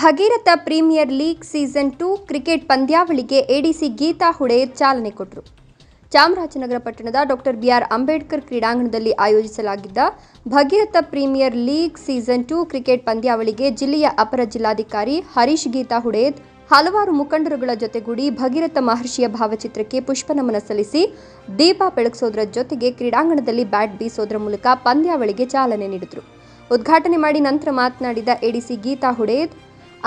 Bhagiratha premier league season two cricket ಪಂದ್ಯಾವಳಿಗೆ ADC Geetha Huder ಚಾಲನೆ ಕೊಟ್ಟರು ಚಾಮರಾಜನಗರ ಪಟ್ಟಣದ ಡಾಕ್ಟರ್ ಬಿ ಆರ್ ಅಂಬೇಡ್ಕರ್ ಕ್ರೀಡಾಂಗಣದಲ್ಲಿ ಆಯೋಜಿಸಲಾಗಿದ್ದ Bhagiratha premier league season two cricket ಪಂದ್ಯಾವಳಿಗೆ ಜಿಲ್ಲೆಯ ಅಪರ ಜಿಲ್ಲಾಧಿಕಾರಿ ಹರೀಶ್ ಗೀತಾ ಹುಡೇದ್ ಹಲವಾರು ಮುಖಂಡರುಗಳ ಜೊತೆಗೂಡಿ ಭಗೀರಥ ಮಹರ್ಷಿಯ ಭಾವಚಿತ್ರಕ್ಕೆ ಪುಷ್ಪನಮನ ಸಲ್ಲಿಸಿ ದೀಪ ಬೆಳಗಿಸೋದರ ಜೊತೆಗೆ ಕ್ರೀಡಾಂಗಣದಲ್ಲಿ ಬ್ಯಾಟ್ ಬೀಸೋದರ ಮೂಲಕ ಪಂದ್ಯಾವಳಿಗೆ ಚಾಲನೆ ನೀಡಿದರು. ಉದ್ಘಾಟನೆ ಮಾಡಿ ನಂತರ ಮಾತನಾಡಿದ ಎಡಿಸಿ ಗೀತಾ ಹುಡೇದ್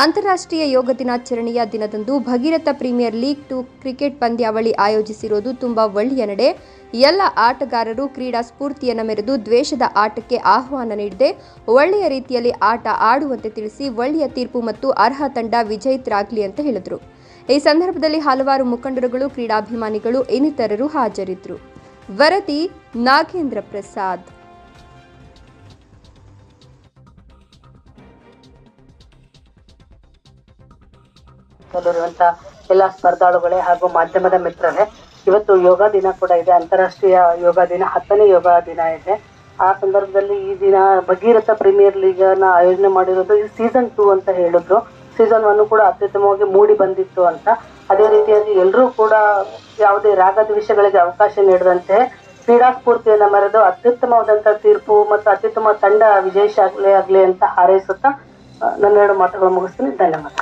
ಅಂತಾರಾಷ್ಟ್ರೀಯ ಯೋಗ ದಿನಾಚರಣೆಯ ದಿನದಂದು Bhagiratha premier league two cricket ಪಂದ್ಯಾವಳಿ ಆಯೋಜಿಸಿರೋದು ತುಂಬಾ ಒಳ್ಳೆಯ ನಡೆ. ಎಲ್ಲ ಆಟಗಾರರು ಕ್ರೀಡಾ ಸ್ಫೂರ್ತಿಯನ್ನು ಮೆರೆದು ದ್ವೇಷದ ಆಟಕ್ಕೆ ಆಹ್ವಾನ ನೀಡದೆ. ಒಳ್ಳೆಯ ರೀತಿಯಲ್ಲಿ ಆಟ ಆಡುವಂತೆ ತಿಳಿಸಿ ಒಳ್ಳೆಯ ತೀರ್ಪು ಮತ್ತು ಅರ್ಹ ತಂಡ ವಿಜಯಿತರಾಗಲಿ ಅಂತ ಹೇಳಿದರು. ಈ ಸಂದರ್ಭದಲ್ಲಿ ಹಲವಾರು ಮುಖಂಡರುಗಳು, ಕ್ರೀಡಾಭಿಮಾನಿಗಳು, ಇನ್ನಿತರರು ಹಾಜರಿದ್ದರು. ವರದಿ ನಾಗೇಂದ್ರ ಪ್ರಸಾದ್. ಇರುವಂತ ಎಲ್ಲ ಸ್ಪರ್ಧಾಳುಗಳೇ ಹಾಗೂ ಮಾಧ್ಯಮದ ಮಿತ್ರರೇ, ಇವತ್ತು ಯೋಗ ದಿನ ಕೂಡ ಇದೆ, ಅಂತಾರಾಷ್ಟ್ರೀಯ ಯೋಗ ದಿನ, ಹತ್ತನೇ ಯೋಗ ದಿನ ಇದೆ. ಆ ಸಂದರ್ಭದಲ್ಲಿ ಈ ದಿನ ಭಗೀರಥ ಪ್ರೀಮಿಯರ್ ಲೀಗ್ನ ಆಯೋಜನೆ ಮಾಡಿರೋದು ಇದು ಸೀಸನ್ ಟೂ ಅಂತ ಹೇಳಿದ್ರು. ಸೀಸನ್ ಒನ್ ಕೂಡ ಅತ್ಯುತ್ತಮವಾಗಿ ಮೂಡಿ ಬಂದಿತ್ತು ಅಂತ. ಅದೇ ರೀತಿಯಾಗಿ ಎಲ್ಲರೂ ಕೂಡ ಯಾವುದೇ ರಾಗದ ವಿಷಯಗಳಿಗೆ ಅವಕಾಶ ನೀಡದಂತೆ ಕ್ರೀಡಾ ಸ್ಫೂರ್ತಿಯನ್ನು ಮರೆದು ಅತ್ಯುತ್ತಮವಾದಂತಹ ತೀರ್ಪು ಮತ್ತು ಅತ್ಯುತ್ತಮ ತಂಡ ವಿಜಯಶಾಲಿ ಆಗಲಿ ಅಂತ ಹಾರೈಸುತ್ತಾ ನನ್ನೆರಡು ಮಾತುಗಳು ಮುಗಿಸ್ತೀನಿ. ಧನ್ಯವಾದ.